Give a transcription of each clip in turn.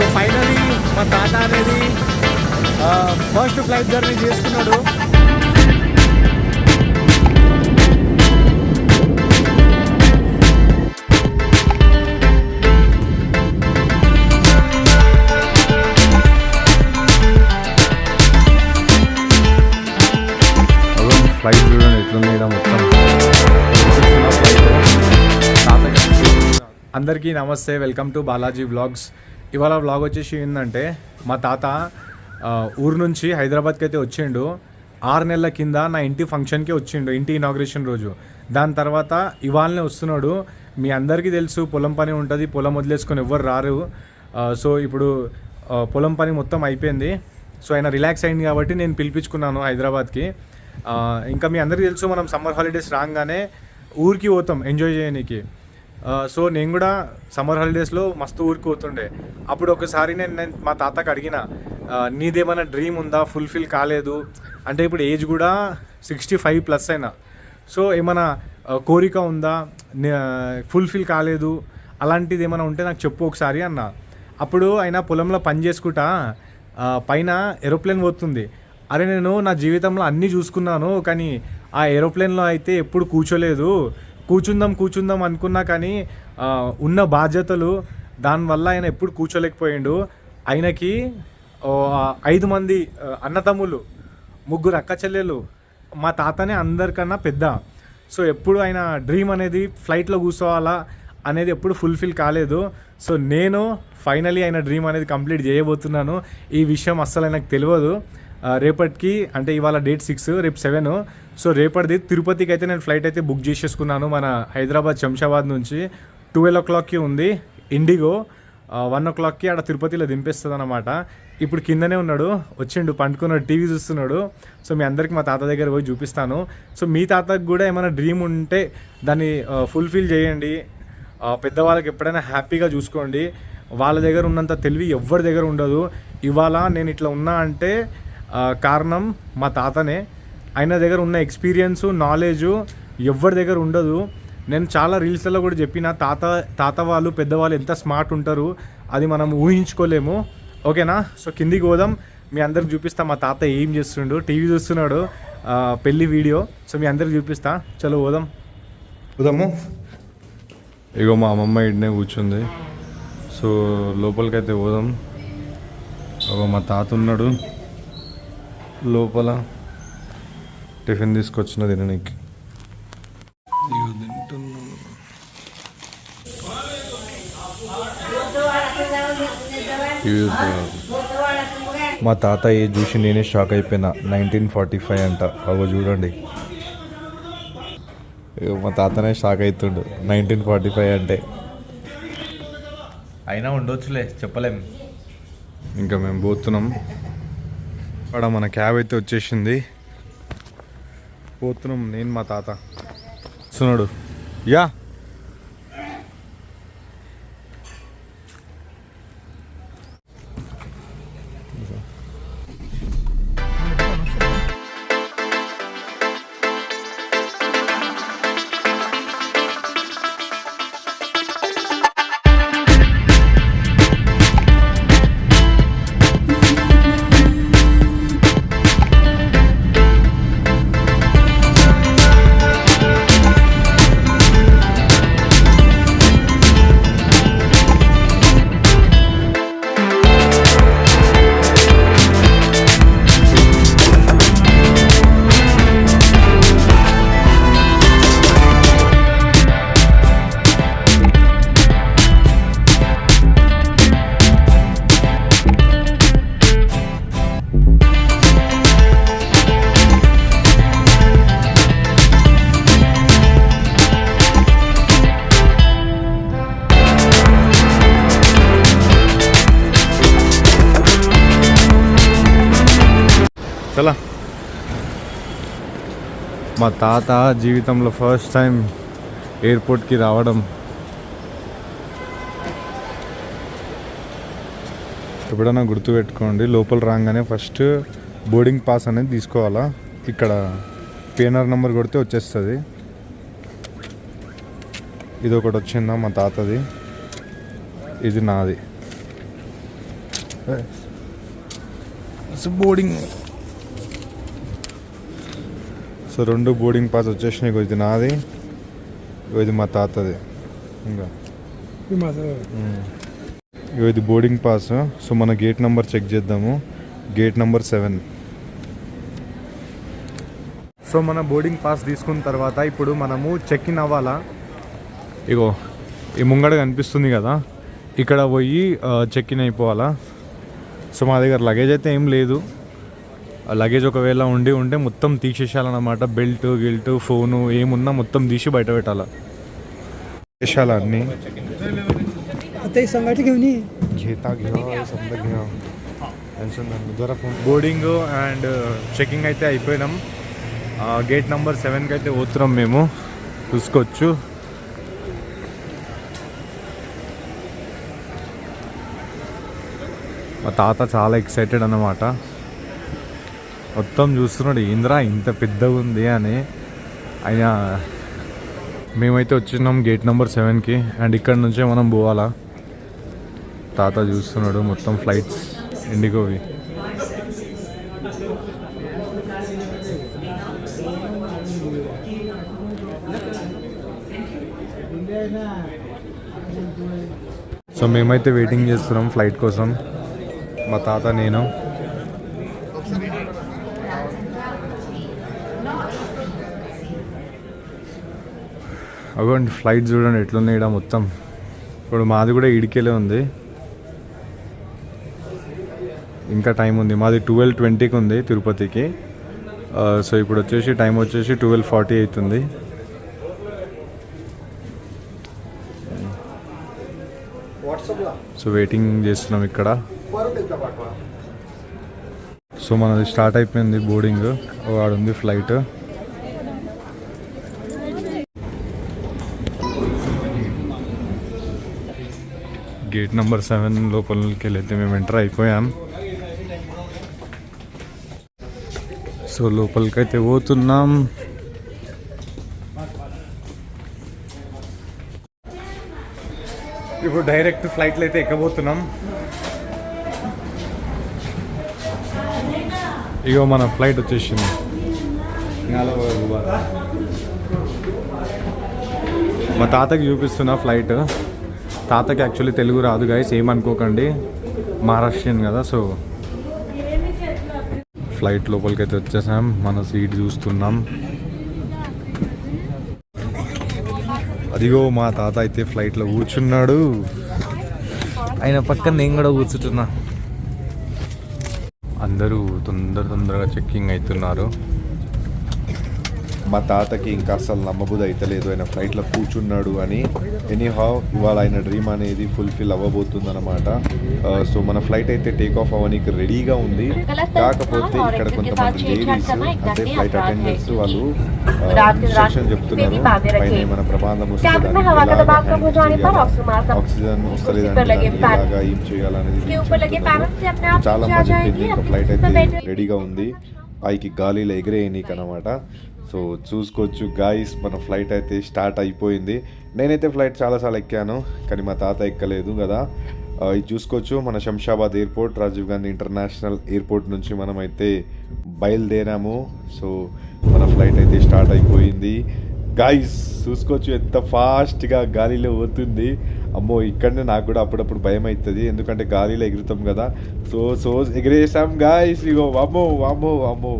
So finally మా తాత అనేది ఫస్ట్ ఫ్లైట్ జర్నీ చేసుకున్నాడు. ఫ్లైట్ చూడండి ఎట్లుంది మొత్తం? అందరికీ నమస్తే వెల్కమ్ టు బాలాజీ వ్లాగ్స్ ఇవాళ వ్లాగ్ వచ్చేసి ఏంటంటే మా తాత ఊరు నుంచి హైదరాబాద్కి అయితే వచ్చిండు. ఆరు నెలల కింద నా ఇంటి ఫంక్షన్కి వచ్చిండు ఇంటి ఇనాగ్రేషన్ రోజు. దాని తర్వాత ఇవాళనే వస్తున్నాడు. మీ అందరికీ తెలుసు పొలం పని ఉంటుంది పొలం వదిలేసుకొని ఎవ్వరు రారు. సో ఇప్పుడు పొలం పని మొత్తం అయిపోయింది. సో ఆయన రిలాక్స్ అయింది కాబట్టి నేను పిలిపించుకున్నాను హైదరాబాద్కి. ఇంకా మీ అందరికీ తెలుసు మనం సమ్మర్ హాలిడేస్ రాగానే ఊరికి పోతాం ఎంజాయ్ చేయడానికి సో నేను కూడా సమ్మర్ హాలిడేస్లో మస్తు ఊరికి పోతుండే. అప్పుడు ఒకసారి నేను నేను మా తాతకు అడిగిన నీదేమైనా డ్రీమ్ ఉందా? ఫుల్ఫిల్ కాలేదు? అంటే ఇప్పుడు ఏజ్ కూడా సిక్స్టీ ఫైవ్ ప్లస్ అయినా. సో ఏమైనా కోరిక ఉందా? ఫుల్ఫిల్ కాలేదు. అలాంటిది ఏమైనా ఉంటే నాకు చెప్పు ఒకసారి అన్న. అప్పుడు ఆయన పొలంలో పని చేసుకుంటా పైన ఏరోప్లేన్ పోతుంది. అరే నేను నా జీవితంలో అన్నీ చూసుకున్నాను కానీ ఆ ఏరోప్లేన్లో అయితే ఎప్పుడు కూర్చోలేదు. కూర్చుందాం కూర్చుందాం అనుకున్నా కానీ ఉన్న బాధ్యతలు దానివల్ల ఆయన ఎప్పుడు కూర్చోలేకపోయిండు. ఆయనకి ఐదు మంది అన్నతమ్ములు ముగ్గురు అక్క చెల్లెలు మా తాతనే అందరికన్నా పెద్ద. సో ఎప్పుడు ఆయన డ్రీమ్ అనేది ఫ్లైట్లో కూర్చోవాలా అనేది ఎప్పుడు ఫుల్ఫిల్ కాలేదు. సో నేను ఫైనలీ ఆయన డ్రీమ్ అనేది కంప్లీట్ చేయబోతున్నాను. ఈ విషయం అస్సలు ఆయనకు తెలియదు. రేపటికి అంటే ఇవాళ డేట్ సిక్స్ రేపు సెవెన్. సో రేపటిది తిరుపతికి అయితే నేను ఫ్లైట్ అయితే బుక్ చేసేసుకున్నాను మన హైదరాబాద్ శంషాబాద్ నుంచి. ట్వెల్వ్ ఓ క్లాక్కి ఉంది ఇండిగో. వన్ ఓ క్లాక్కి ఆడ తిరుపతిలో దింపేస్తుంది అనమాట ఇప్పుడు కిందనే ఉన్నాడు వచ్చిండు పండుకున్నాడు టీవీ చూస్తున్నాడు. సో మీ అందరికి మా తాత దగ్గర పోయి చూపిస్తాను. సో మీ తాతకు కూడా ఏమైనా డ్రీమ్ ఉంటే దాన్ని ఫుల్ఫిల్ చేయండి. పెద్దవాళ్ళకి ఎప్పుడైనా హ్యాపీగా చూసుకోండి. వాళ్ళ దగ్గర ఉన్నంత తెలివి ఎవరి దగ్గర ఉండదు. ఇవాళ నేను ఇట్లా ఉన్నా అంటే కారణం మా తాతనే. ఆయన దగ్గర ఉన్న ఎక్స్పీరియన్స్ నాలెడ్జ్ ఎవరి దగ్గర ఉండదు. నేను చాలా రీల్స్లలో కూడా చెప్పిన తాత తాత వాళ్ళు పెద్దవాళ్ళు ఎంత స్మార్ట్ ఉంటారు అది మనం ఊహించుకోలేము. ఓకేనా? సో కిందికి పోదాం. మీ అందరికి చూపిస్తా మా తాత ఏం చేస్తుండు టీవీ చూస్తున్నాడు పెళ్ళి వీడియో. సో మీ అందరికి చూపిస్తా. చలో పోదాం. పోదాము. ఇగో మా అమ్మమ్మ ఇడనే కూర్చుంది. సో లోపలికైతే పోదాం. ఓ మా తాత ఉన్నాడు. లోపల టిఫిన్ తీసుకొచ్చిన తినడానికి. మా తాత ఏ చూసి నేనే షాక్ అయిపోయినా. నైన్టీన్ ఫార్టీ ఫైవ్ అంట. అగో చూడండి. ఇగో మా తాతనే షాక్ అవుతుండు నైన్టీన్ ఫార్టీ ఫైవ్ అంటే. అయినా ఉండొచ్చులే చెప్పలేం. ఇంకా మేము పోతున్నాం. అక్కడ మన క్యాబ్ అయితే వచ్చేసింది. పోతున్నాం నేను మా తాత. వస్తున్నాడు యా. మా తాత జీవితంలో ఫస్ట్ టైం ఎయిర్పోర్ట్కి రావడం. ఎప్పుడైనా గుర్తుపెట్టుకోండి లోపల రాగానే ఫస్ట్ బోర్డింగ్ పాస్ అనేది తీసుకోవాలా? ఇక్కడ పేనర్ నెంబర్ కొడితే వచ్చేస్తుంది. ఇది ఒకటి వచ్చిందా మా తాతది? ఇది నాది. బోర్డింగ్ సో రెండు బోర్డింగ్ పాస్ వచ్చేసినాయి ఇది నాది ఇది మా తాతది. ఇంకా. ఇగో ఇది బోర్డింగ్ పాస్ సో మన గేట్ నెంబర్ చెక్ చేద్దాము. గేట్ నెంబర్ సెవెన్ సో మన బోర్డింగ్ పాస్ తీసుకున్న తర్వాత ఇప్పుడు మనము చెక్ ఇన్ అవ్వాలా. ఇగో ఈ ముంగడ కనిపిస్తుంది కదా. ఇక్కడ పోయి చెక్ ఇన్ అయిపోవాలా. సో మా దగ్గర లగేజ్ అయితే ఏం లేదు. లగేజ్ ఒకవేళ ఉండి ఉంటే మొత్తం తీసేసేయాలన్నమాట. బెల్ట్ గిల్ట్ ఫోను ఏమున్నా మొత్తం తీసి బయట పెట్టాలా? అన్నీ? బోర్డింగ్ అండ్ చెకింగ్ అయితే అయిపోయినాం. గేట్ నెంబర్ సెవెన్కి అయితే పోతున్నాం మేము. చూసుకోవచ్చు. మా తాత చాలా ఎక్సైటెడ్ అన్నమాట. మొత్తం చూస్తున్నాడు ఇంద్రా ఇంత పెద్దగా ఉంది అని. ఆయన మేమైతే వచ్చినాం గేట్ నెంబర్ సెవెన్కి అండ్ ఇక్కడ నుంచే మనం పోవాలా. తాత చూస్తున్నాడు మొత్తం ఫ్లైట్స్ ఇండిగోవి సో మేమైతే వెయిటింగ్ చేస్తున్నాం ఫ్లైట్ కోసం. మా తాత నేను అగోండి ఫ్లైట్ చూడండి ఎట్లున్నాయి ఈడ మొత్తం. ఇప్పుడు మాది కూడా ఇడికెలే ఉంది. ఇంకా టైం ఉంది. మాది ట్వెల్వ్ ట్వంటీకి ఉంది తిరుపతికి. సో ఇప్పుడు వచ్చేసి టైం వచ్చేసి ట్వెల్వ్ ఫార్టీ అవుతుంది. సో వెయిటింగ్ చేస్తున్నాం ఇక్కడ. సో మనది స్టార్ట్ అయిపోయింది బోర్డింగ్ వాడు ఉంది ఫ్లైట్ గేట్ నెంబర్ సెవెన్ లోపలికి వెళ్ళైతే మేము ఎంటర్ అయిపోయాం. సో లోపలికైతే పోతున్నాం. ఇప్పుడు డైరెక్ట్ ఫ్లైట్లో అయితే ఎక్కబోతున్నాం. ఇగో మన ఫ్లైట్ వచ్చేసింది. మా తాతకి చూపిస్తున్నా ఫ్లైట్. తాతకి యాక్చువల్లీ తెలుగు రాదు గాయస్ ఏమనుకోకండి. మహారాష్ట్రియన్ కదా సో ఫ్లైట్ లోపలికి అయితే వచ్చేసాం. మన సీట్ చూస్తున్నాం. అదిగో మా తాత అయితే ఫ్లైట్లో కూర్చున్నాడు. ఆయన పక్కన నేను కూడా కూర్చుంటున్నా. అందరూ తొందర తొందరగా చెక్కింగ్ అవుతున్నారు. మా తాతకి ఇంకా అసలు నమ్మబుద్ధి అయితలేదు. ఆయన ఫ్లైట్లో కూర్చున్నాడు అని. ఎనీహౌ ఇవాళ ఆయన డ్రీమ్ అనేది ఫుల్ఫిల్ అవ్వబోతుంది అనమాట సో మన ఫ్లైట్ అయితే టేక్ ఆఫ్ అవ్వడానికి రెడీగా ఉంది. కాకపోతే ఇక్కడ కొంతమంది లేడీస్ అంటే ఫ్లైట్ అటెండెంట్స్ వాళ్ళు ఇన్స్ట్రక్షన్ చెప్తున్నారు. పైన మన ప్రమాదం వస్తే ఆక్సిజన్ వస్తలేదంటే ఇలాగా ఏం చేయాలనేది. చాలా మంది ఫ్లైట్ అయితే రెడీగా ఉంది. పైకి గాలిలో ఎగిరేయనీకి అనమాట సో చూసుకోవచ్చు. గాయస్ మన ఫ్లైట్ అయితే స్టార్ట్ అయిపోయింది. నేనైతే ఫ్లైట్ చాలాసార్లు ఎక్కాను కానీ మా తాత ఎక్కలేదు కదా. ఇది చూసుకోవచ్చు. మన Shamshabad airport Rajiv Gandhi international airport నుంచి మనం అయితే బయలుదేరాము. సో మన ఫ్లైట్ అయితే స్టార్ట్ అయిపోయింది. గాయస్ చూసుకోవచ్చు ఎంత ఫాస్ట్గా గాలిలో పోతుంది. అమ్మో ఇక్కడనే నాకు కూడా అప్పుడప్పుడు భయం అవుతుంది ఎందుకంటే గాలిలో ఎగురుతాం కదా. సో సో ఎగిరేసాం గాయస్ ఇగో వామ్మో వామ్మో వామ్మో.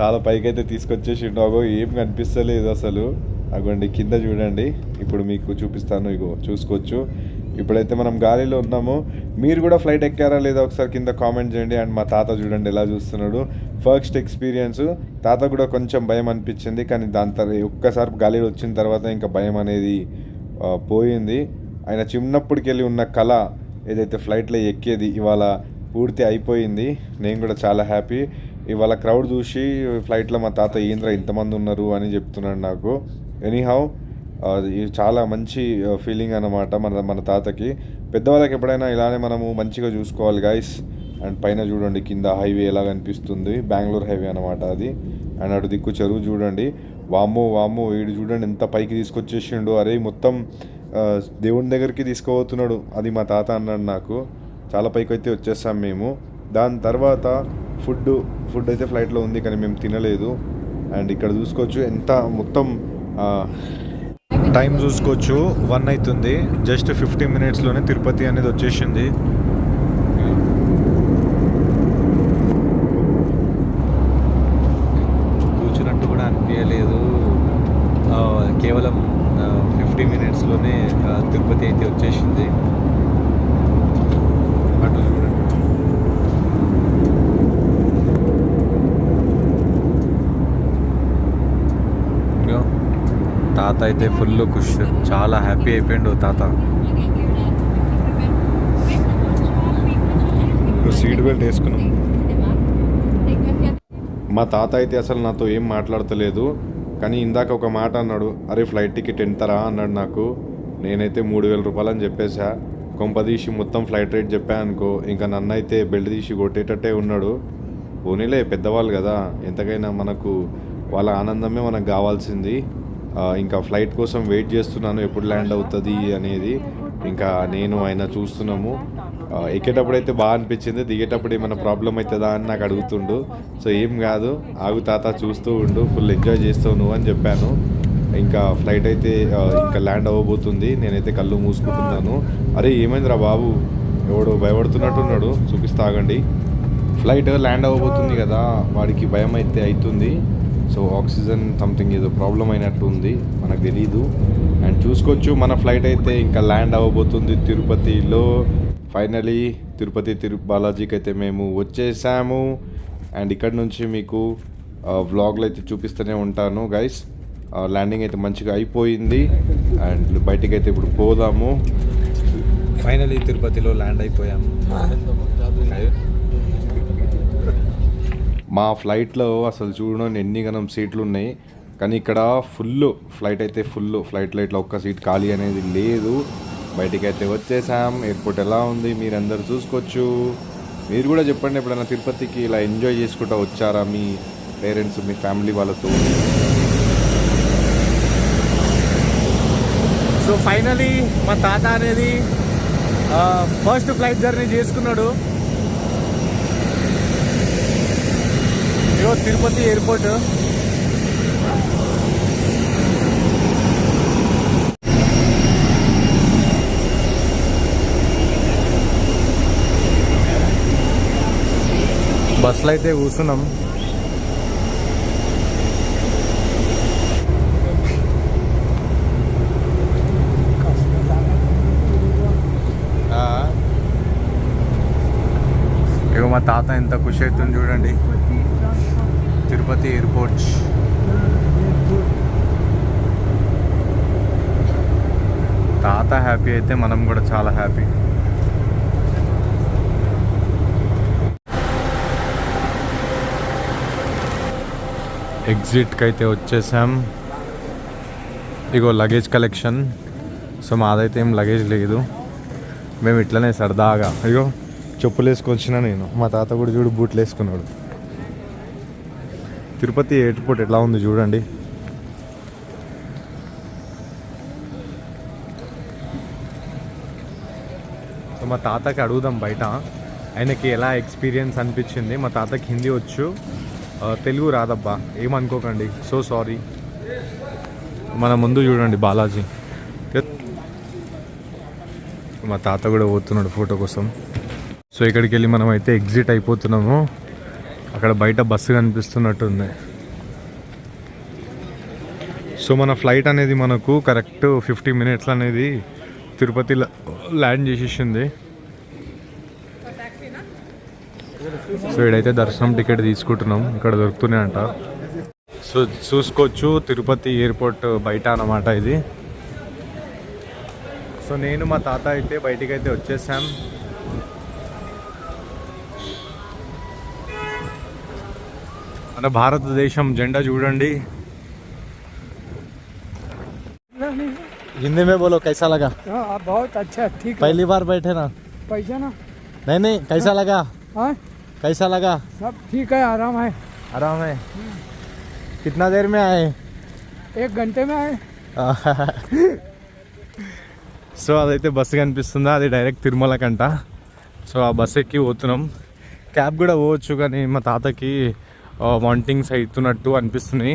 చాలా పైకైతే తీసుకొచ్చేసిండు. అగో ఏం కనిపిస్తలేదు అసలు. అగోండి కింద చూడండి. ఇప్పుడు మీకు చూపిస్తాను ఇగో చూసుకోవచ్చు. ఇప్పుడైతే మనం గాలిలో ఉన్నాము. మీరు కూడా ఫ్లైట్ ఎక్కారా లేదా ఒకసారి కింద కామెంట్ చేయండి. అండ్ మా తాత చూడండి ఎలా చూస్తున్నాడు. First experience. తాత కూడా కొంచెం భయం అనిపించింది. కానీ దాని తర్వాత ఒక్కసారి గాలిలో వచ్చిన తర్వాత ఇంకా భయం అనేది పోయింది. ఆయన చిన్నప్పటికి వెళ్ళి ఉన్న కళ ఏదైతే ఫ్లైట్లో ఎక్కేది ఇవాళ పూర్తి అయిపోయింది. నేను కూడా చాలా హ్యాపీ. ఇవాళ క్రౌడ్ చూసి ఫ్లైట్లో మా తాత ఏంద్ర ఇంతమంది ఉన్నారు? అని చెప్తున్నాడు నాకు. ఎనీహౌ చాలా మంచి ఫీలింగ్ అన్నమాట మన మన తాతకి. పెద్దవాళ్ళకి ఎప్పుడైనా ఇలానే మనము మంచిగా చూసుకోవాలి గాయస్ అండ్ పైన చూడండి కింద హైవే ఎలా కనిపిస్తుంది? బెంగళూరు హైవే అనమాట అది. అండ్ అటు దిక్కు చెరువు చూడండి. వామ్మో వామ్మో వీడు చూడండి ఎంత పైకి తీసుకొచ్చేసిండు. అరే మొత్తం దేవుని దగ్గరికి తీసుకుపోతున్నాడు. అది మా తాత అన్నాడు నాకు. చాలా పైకి అయితే వచ్చేసాం మేము. దాని తర్వాత ఫుడ్ ఫుడ్ అయితే ఫ్లైట్లో ఉంది కానీ మేము తినలేదు. అండ్ ఇక్కడ చూసుకోవచ్చు ఎంత మొత్తం టైం చూసుకోవచ్చు. వన్ అవుతుంది. జస్ట్ ఫిఫ్టీ మినిట్స్లోనే తిరుపతి అనేది వచ్చేసింది. కూర్చున్నట్టు కూడా అనిపించలేదు. కేవలం ఫిఫ్టీ మినిట్స్లోనే తిరుపతి అయితే వచ్చేసింది అటు చూడండి ఇగో, తాత అయితే ఫుల్ ఖుష్. చాలా హ్యాపీ అయిపోయిండు తాత. సీట్ బెల్ట్ వేసుకున్నాం. మా తాత అయితే అసలు నాతో ఏం మాట్లాడతలేదు. కానీ ఇందాక ఒక మాట అన్నాడు అరే ఫ్లైట్ టికెట్ ఎంతరా? అన్నాడు నాకు. నేనైతే మూడు వేల రూపాయలు అని చెప్పేసా. కొంపదీసి మొత్తం ఫ్లైట్ రేట్ చెప్పా అనుకో ఇంకా నన్ను అయితే బెల్ట్ తీసి కొట్టేటట్టే ఉన్నాడు. పోనీలే పెద్దవాళ్ళు కదా. ఎంతకైనా మనకు వాళ్ళ ఆనందమే మనకు కావాల్సింది. ఇంకా ఫ్లైట్ కోసం వెయిట్ చేస్తున్నాను ఎప్పుడు ల్యాండ్ అవుతుంది అనేది ఇంకా నేను ఆయన చూస్తున్నాము. ఎక్కేటప్పుడు అయితే బాగా అనిపించింది దిగేటప్పుడు ఏమైనా ప్రాబ్లం అవుతుందా అని నాకు అడుగుతుండు. సో ఏం కాదు ఆగు తాత చూస్తూ ఉండు ఫుల్ ఎంజాయ్ చేస్తావు నువ్వు అని చెప్పాను. ఇంకా ఫ్లైట్ అయితే ఇంకా ల్యాండ్ అవ్వబోతుంది నేనైతే కళ్ళు మూసుకుంటున్నాను. అరే ఏమైందిరా బాబు? ఎవడు భయపడుతున్నట్టున్నాడు చూపిస్తాగండి ఫ్లైట్ ల్యాండ్ అవ్వబోతుంది కదా వాడికి భయం అయితే అవుతుంది. సో ఆక్సిజన్ సంథింగ్ ఏదో ప్రాబ్లం అయినట్టు ఉంది మనకు తెలీదు. అండ్ చూసుకోవచ్చు మన ఫ్లైట్ అయితే ఇంకా ల్యాండ్ అవ్వబోతుంది తిరుపతిలో. ఫైనలీ తిరుపతి తిరు బాలాజీకి అయితే మేము వచ్చేసాము. అండ్ ఇక్కడ నుంచి మీకు వ్లాగ్లో అయితే చూపిస్తూనే ఉంటాను గైస్ ల్యాండింగ్ అయితే మంచిగా అయిపోయింది. అండ్ బయటికి అయితే ఇప్పుడు పోదాము. ఫైనలీ తిరుపతిలో ల్యాండ్ అయిపోయాం మా ఫ్లైట్లో అసలు చూడడం ఎన్ని గనం సీట్లు ఉన్నాయి కానీ ఇక్కడ ఫుల్ ఫ్లైట్ అయితే ఫుల్ ఫ్లైట్లో ఇట్లా ఒక్క సీట్ ఖాళీ అనేది లేదు. బయటికి అయితే వచ్చేసాం. ఎయిర్పోర్ట్ ఎలా ఉంది మీరందరూ చూసుకోవచ్చు. మీరు కూడా చెప్పండి ఎప్పుడైనా తిరుపతికి ఇలా ఎంజాయ్ చేసుకుంటూ వచ్చారా మీ పేరెంట్స్ మీ ఫ్యామిలీ వాళ్ళతో? సో ఫైనలీ మా తాత అనేది ఫస్ట్ ఫ్లైట్ జర్నీ చేసుకున్నాడు. ఇదిగో తిరుపతి ఎయిర్పోర్ట్. బస్సులో అయితే కూర్చున్నాం. ఇగో మా తాత ఎంత ఖుషి అవుతుంది చూడండి. తిరుపతి ఎయిర్పోర్ట్. తాత హ్యాపీ అయితే మనం కూడా చాలా హ్యాపీ. ఎగ్జిట్కి అయితే వచ్చేసాం. ఇగో లగేజ్ కలెక్షన్ సో మాదైతే ఏం లగేజ్ లేదు. మేము ఇట్లనే సరదాగా. అయ్యో చెప్పులు వేసుకొచ్చినా నేను. మా తాత కూడా చూడు బూట్లు వేసుకున్నాడు. తిరుపతి ఎయిర్పోర్ట్ ఎట్లా ఉంది చూడండి. సో మా తాతకి అడుగుదాం బయట. ఆయనకి ఎలా ఎక్స్పీరియన్స్ అనిపించింది? మా తాతకి హిందీ వచ్చు. తెలుగు రాదబ్బా. ఏమనుకోకండి. So sorry. మన ముందు చూడండి బాలాజీ. మా తాత కూడా పోతున్నాడు ఫోటో కోసం. సో ఇక్కడికి వెళ్ళి మనం అయితే ఎగ్జిట్ అయిపోతున్నాము. అక్కడ బయట బస్సు కనిపిస్తున్నట్టుంది. సో మన ఫ్లైట్ అనేది మనకు కరెక్ట్ ఫిఫ్టీ మినిట్స్ అనేది తిరుపతి ల్యాండ్ చేసేసింది. సో ఇడైతే దర్శనం టికెట్ తీసుకుంటున్నాం. ఇక్కడ దొరుకుతున్నాయి అంట. సో చూసుకోవచ్చు తిరుపతి ఎయిర్పోర్ట్ బయట అన్నమాట ఇది. సో నేను మా తాత అయితే బయటికి అయితే వచ్చేసాం. మన భారతదేశం జెండా చూడండి हिंदी में बोलो कैसा लगा हाँ बहुत अच्छा ठीक है पहली बार बैठे ना पैसा ना नहीं नहीं कैसा लगा हाँ कैसा लगा सब ठीक है आराम है आराम है कितना देर में आए एक घंटे में आए సో అదైతే బస్సు కనిపిస్తుందా అది డైరెక్ట్ తిరుమల కంట సో ఆ బస్ ఎక్కి పోతున్నాం క్యాబ్ కూడా పోవచ్చు కానీ మా తాతకి వాంటింగ్స్ అవుతున్నట్టు అనిపిస్తున్నాయి.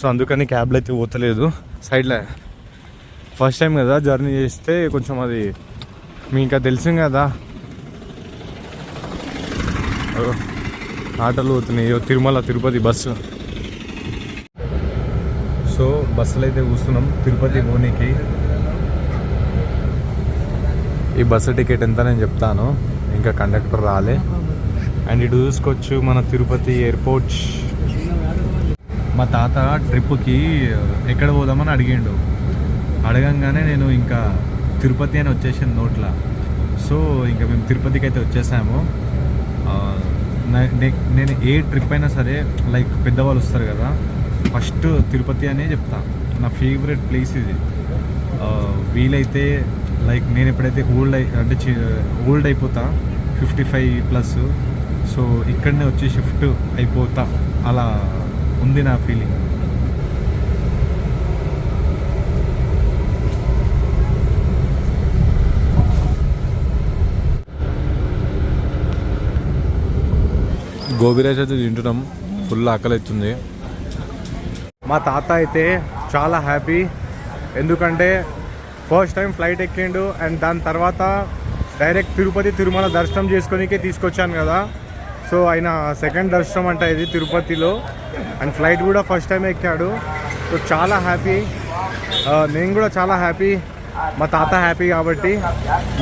సో అందుకని క్యాబ్లో అయితే పోతలేదు. సైడ్లో ఫస్ట్ టైం కదా జర్నీ చేస్తే కొంచెం అది మీ ఇంకా తెలిసింది కదా ఆటోలు పోతున్నాయి. తిరుమల తిరుపతి బస్సు సో బస్సులో అయితే కూర్చున్నాం తిరుపతి పోనీకి ఈ బస్సు టికెట్ ఎంత నేను చెప్తాను. ఇంకా కండక్టర్ రాలే. అండ్ ఇటు చూసుకోవచ్చు మన తిరుపతి ఎయిర్పోర్ట్. మా తాత ట్రిప్కి ఎక్కడ పోదామని అడిగిండు. అడగంగానే నేను ఇంకా తిరుపతి అని వచ్చేసాను నోట్ల. సో ఇంకా మేము తిరుపతికి అయితే వచ్చేసాము నేను ఏ ట్రిప్ అయినా సరే లైక్ పెద్దవాళ్ళు వస్తారు కదా ఫస్ట్ తిరుపతి అనే చెప్తా. నా ఫేవరెట్ ప్లేస్ ఇది. వీలైతే లైక్ నేను ఎప్పుడైతే ఓల్డ్ అయి అంటే ఓల్డ్ అయిపోతా ఫిఫ్టీ ఫైవ్ ప్లస్ సో ఇక్కడనే వచ్చి షిఫ్ట్ అయిపోతా. అలా ఉంది నా ఫీలింగ్ గోబీ రైస్ అయితే తింటున్నాం. ఫుల్ ఆకలి అవుతుంది మా తాత అయితే చాలా హ్యాపీ ఎందుకంటే ఫస్ట్ టైం ఫ్లైట్ ఎక్కిండు. అండ్ దాని తర్వాత డైరెక్ట్ తిరుపతి తిరుమల దర్శనం చేసుకొనికే తీసుకొచ్చాను కదా. సో ఆయన సెకండ్ దర్శనం అంట ఇది తిరుపతిలో. అండ్ ఫ్లైట్ కూడా ఫస్ట్ టైం ఎక్కాడు. సో చాలా హ్యాపీ. నేను కూడా చాలా హ్యాపీ. మా తాత హ్యాపీ కాబట్టి.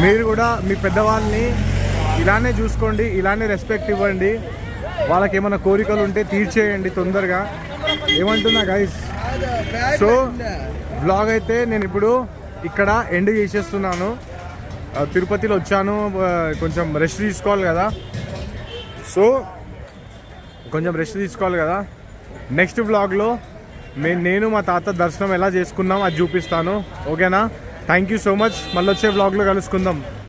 మీరు కూడా మీ పెద్దవాళ్ళని ఇలానే చూసుకోండి ఇలానే రెస్పెక్ట్ ఇవ్వండి. వాళ్ళకి ఏమైనా కోరికలు ఉంటే తీర్చేయండి తొందరగా. ఏమంటున్నా గైస్ సో బ్లాగ్ అయితే నేను ఇప్పుడు ఇక్కడ ఎండ్ చేసేస్తున్నాను. తిరుపతిలో వచ్చాను. కొంచెం రెస్ట్ తీసుకోవాలి కదా. సో కొంచెం రెస్ట్ తీసుకోవాలి కదా. నెక్స్ట్ బ్లాగ్లో మే నేను మా తాత దర్శనం ఎలా చేసుకున్నాం అది చూపిస్తాను. ఓకేనా థ్యాంక్ యూ సో మచ్ మళ్ళీ వచ్చే వ్లాగ్లో కలుసుకుందాం.